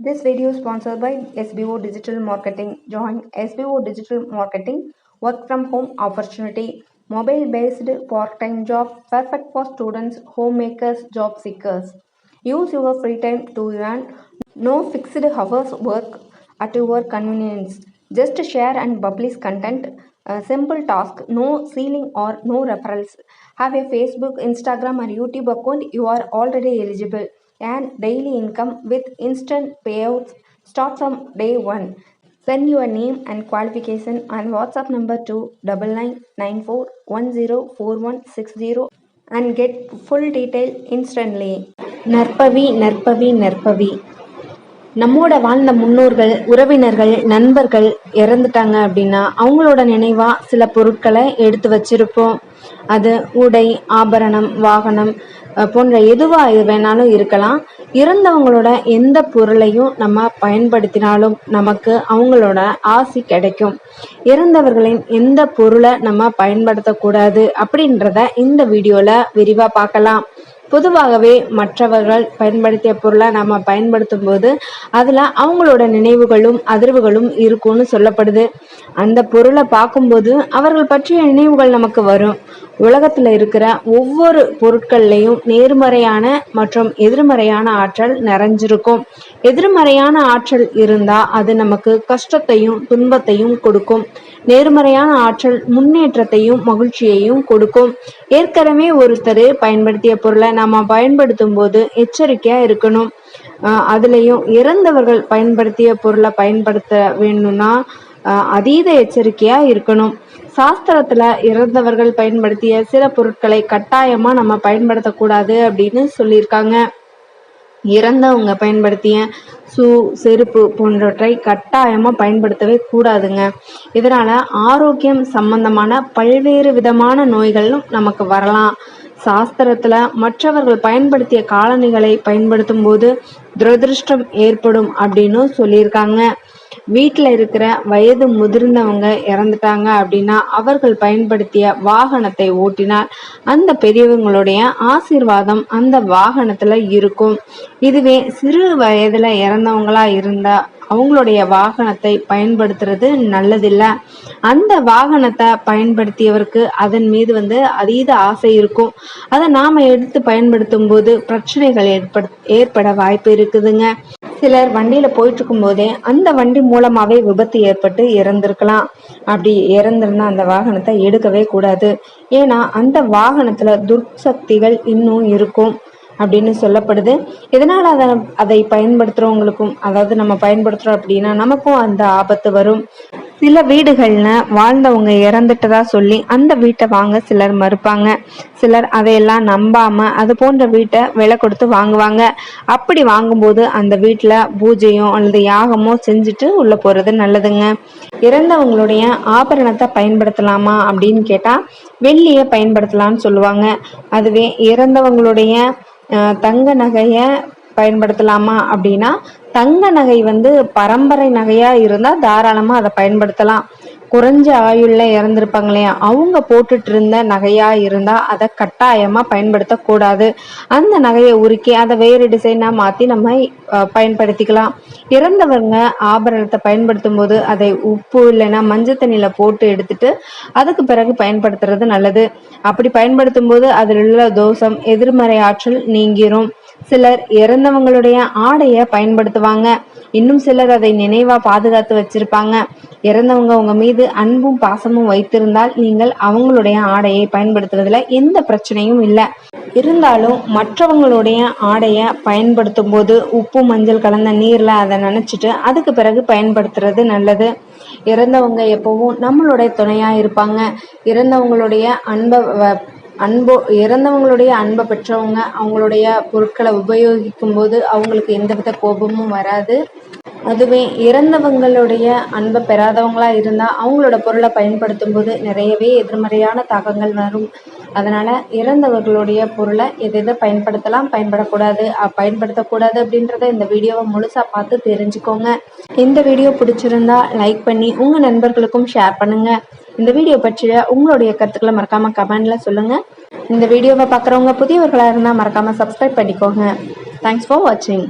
This video is sponsored by SBO Digital Marketing. Join SBO Digital Marketing work from home opportunity. Mobile based part time job perfect for students, homemakers, job seekers. Use your free time to earn no fixed hours work at your convenience. Just share and publish content. A simple task, no ceiling or no referrals. Have a Facebook, Instagram, or YouTube account. You are already eligible and daily income with instant payouts start from day 1. Send your name and qualification on WhatsApp number to 9994104160 and get full detail instantly. Narpavi, Narpavi, Narpavi. நம்மோட வாழ்ந்த முன்னோர்கள் உறவினர்கள் நண்பர்கள் இறந்துட்டாங்க அப்படின்னா அவங்களோட நினைவாக சில பொருட்களை எடுத்து வச்சிருப்போம். அது உடை ஆபரணம் வாகனம் போன்ற எதுவாக இது வேணாலும் இருக்கலாம். இறந்தவங்களோட எந்த பொருளையும் நம்ம பயன்படுத்தினாலும் நமக்கு அவங்களோட ஆசி கிடைக்கும். இறந்தவர்களின் எந்த பொருளை நம்ம பயன்படுத்தக்கூடாது அப்படின்றத இந்த வீடியோவில் விரிவாக பார்க்கலாம். பொதுவாகவே மற்றவர்கள் பயன்படுத்திய பொருளை நம்ம பயன்படுத்தும் போது அதில் அவங்களோட நினைவுகளும் அதிர்வுகளும் இருக்கும்னு சொல்லப்படுது. அந்த பொருளை பார்க்கும்போது அவர்கள் பற்றிய நினைவுகள் நமக்கு வரும். உலகத்தில் இருக்கிற ஒவ்வொரு பொருட்கள்லையும் நேர்மறையான மற்றும் எதிர்மறையான ஆற்றல் நிறைஞ்சிருக்கும். எதிர்மறையான ஆற்றல் இருந்தால் அது நமக்கு கஷ்டத்தையும் துன்பத்தையும் கொடுக்கும். நேர்மறையான ஆற்றல் முன்னேற்றத்தையும் மகிழ்ச்சியையும் கொடுக்கும். ஏற்கனவே ஒருத்தர் பயன்படுத்திய பொருளை நாம பயன்படுத்தும் போது எச்சரிக்கையா இருக்கணும். அதுலேயும் அதுலயும் இறந்தவர்கள் பயன்படுத்திய பொருளை பயன்படுத்த வேணும்னா அதீத எச்சரிக்கையா இருக்கணும். சாஸ்திரத்துல இறந்தவர்கள் பயன்படுத்திய சில பொருட்களை கட்டாயமா நம்ம பயன்படுத்தக்கூடாது அப்படின்னு சொல்லியிருக்காங்க. இறந்தவங்க பயன்படுத்திய ஷூ செருப்பு போன்றவற்றை கட்டாயமாக பயன்படுத்தவே கூடாதுங்க. இதனால் ஆரோக்கியம் சம்பந்தமான பல்வேறு விதமான நோய்களும் நமக்கு வரலாம். சாஸ்திரத்தில் மற்றவர்கள் பயன்படுத்திய காலணிகளை பயன்படுத்தும் போது துரதிருஷ்டம் ஏற்படும் அப்படின்னு சொல்லியிருக்காங்க. வீட்டில் இருக்கிற வயது முதிர்ந்தவங்க இறந்துட்டாங்க அப்படின்னா அவர்கள் பயன்படுத்திய வாகனத்தை ஓட்டினால் அந்த பெரியவங்களுடைய ஆசீர்வாதம் அந்த வாகனத்துல இருக்கும். இதுவே சிறு வயதுல இறந்தவங்களா இருந்தா அவங்களுடைய வாகனத்தை பயன்படுத்துறது நல்லதில்லை. அந்த வாகனத்தை பயன்படுத்தியவருக்கு அதன் மீது வந்து அதீத ஆசை இருக்கும். அதை நாம எடுத்து பயன்படுத்தும் போது பிரச்சனைகள் ஏற்பட ஏற்பட வாய்ப்பு இருக்குதுங்க. சிலர் வண்டியில் போயிட்டு போதே அந்த வண்டி மூலமாகவே விபத்து ஏற்பட்டு இறந்திருக்கலாம். அப்படி இறந்திருந்தா அந்த வாகனத்தை எடுக்கவே கூடாது. ஏன்னா அந்த வாகனத்தில் துர்சக்திகள் இன்னும் இருக்கும் அப்படின்னு சொல்லப்படுது. இதனால் அதை அதை பயன்படுத்துகிறவங்களுக்கும் அதாவது நம்ம பயன்படுத்துகிறோம் அப்படின்னா நமக்கும் அந்த ஆபத்து வரும். சில வீடுகளில் வாழ்ந்தவங்க இறந்துட்டதா சொல்லி அந்த வீட்டை வாங்க சிலர் மறுப்பாங்க. சிலர் அதையெல்லாம் நம்பாமல் அது போன்ற வீட்டை விலை கொடுத்து வாங்குவாங்க. அப்படி வாங்கும்போது அந்த வீட்டில் பூஜையோ அல்லது யாகமோ செஞ்சுட்டு உள்ள போகிறது நல்லதுங்க. இறந்தவங்களுடைய ஆபரணத்தை பயன்படுத்தலாமா அப்படின்னு கேட்டால் வெள்ளியை பயன்படுத்தலாம்னு சொல்லுவாங்க. அதுவே இறந்தவங்களுடைய தங்க நகையை பயன்படுத்தலாமா அப்படின்னா தங்க நகை வந்து பரம்பரை நகையா இருந்தா தாராளமா அதை பயன்படுத்தலாம். குறைஞ்ச ஆயுள்ல இறந்திருப்பாங்க அவங்க போட்டுட்டு இருந்த நகையா இருந்தா அதை கட்டாயமா பயன்படுத்தக்கூடாது. அந்த நகையை உருக்கி அதை வேறு டிசைனா மாத்தி நம்ம பயன்படுத்திக்கலாம். இறந்தவங்க ஆபரணத்தை பயன்படுத்தும் போது அதை உப்பு இல்லைன்னா மஞ்சள் தண்ணியில போட்டு எடுத்துட்டு அதுக்கு பிறகு பயன்படுத்துறது நல்லது. அப்படி பயன்படுத்தும் போது அதில் உள்ள தோஷம் எதிர்மறை ஆற்றல் நீங்கிரும். சிலர் இறந்தவங்களுடைய ஆடைய பயன்படுத்துவாங்க. இன்னும் சிலர் அதை நினைவா பாதுகாத்து வச்சிருப்பாங்க. இறந்தவங்க உங்க மீது அன்பும் பாசமும் வைத்திருந்தால் நீங்கள் அவங்களுடைய ஆடையை பயன்படுத்துவதில் எந்த பிரச்சனையும் இல்லை. இருந்தாலும் மற்றவங்களுடைய ஆடையை பயன்படுத்தும் போது உப்பு மஞ்சள் கலந்த நீர்ல அதை நினைச்சிட்டு அதுக்கு பிறகு பயன்படுத்துறது நல்லது. இறந்தவங்க எப்பவும் நம்மளுடைய துணையா இருப்பாங்க. இறந்தவங்களுடைய அன்பை அன்போ இறந்தவங்களுடைய அன்பை பெற்றவங்க அவங்களுடைய பொருட்களை உபயோகிக்கும் போது அவங்களுக்கு எந்தவித கோபமும் வராது. அதுவே இறந்தவங்களுடைய அன்பை பெறாதவங்களாக இருந்தால் அவங்களோட பொருளை பயன்படுத்தும் போது நிறையவே எதிர்மறையான தாக்கங்கள் வரும். அதனால் இறந்தவர்களுடைய பொருளை எது எதை பயன்படுத்தலாம் பயன்படக்கூடாது பயன்படுத்தக்கூடாது அப்படின்றத இந்த வீடியோவை முழுசாக பார்த்து தெரிஞ்சுக்கோங்க. இந்த வீடியோ பிடிச்சிருந்தா லைக் பண்ணி உங்கள் நண்பர்களுக்கும் ஷேர் பண்ணுங்கள் இந்த வீடியோ பற்றிய உங்களுடைய கருத்துக்களை மறக்காம கமெண்ட்ல சொல்லுங்க. இந்த வீடியோவை பார்க்குறவங்க புதியவர்களாக இருந்தால் மறக்காம சப்ஸ்கிரைப் பண்ணிக்கோங்க. தேங்க்ஸ் ஃபார் வாட்சிங்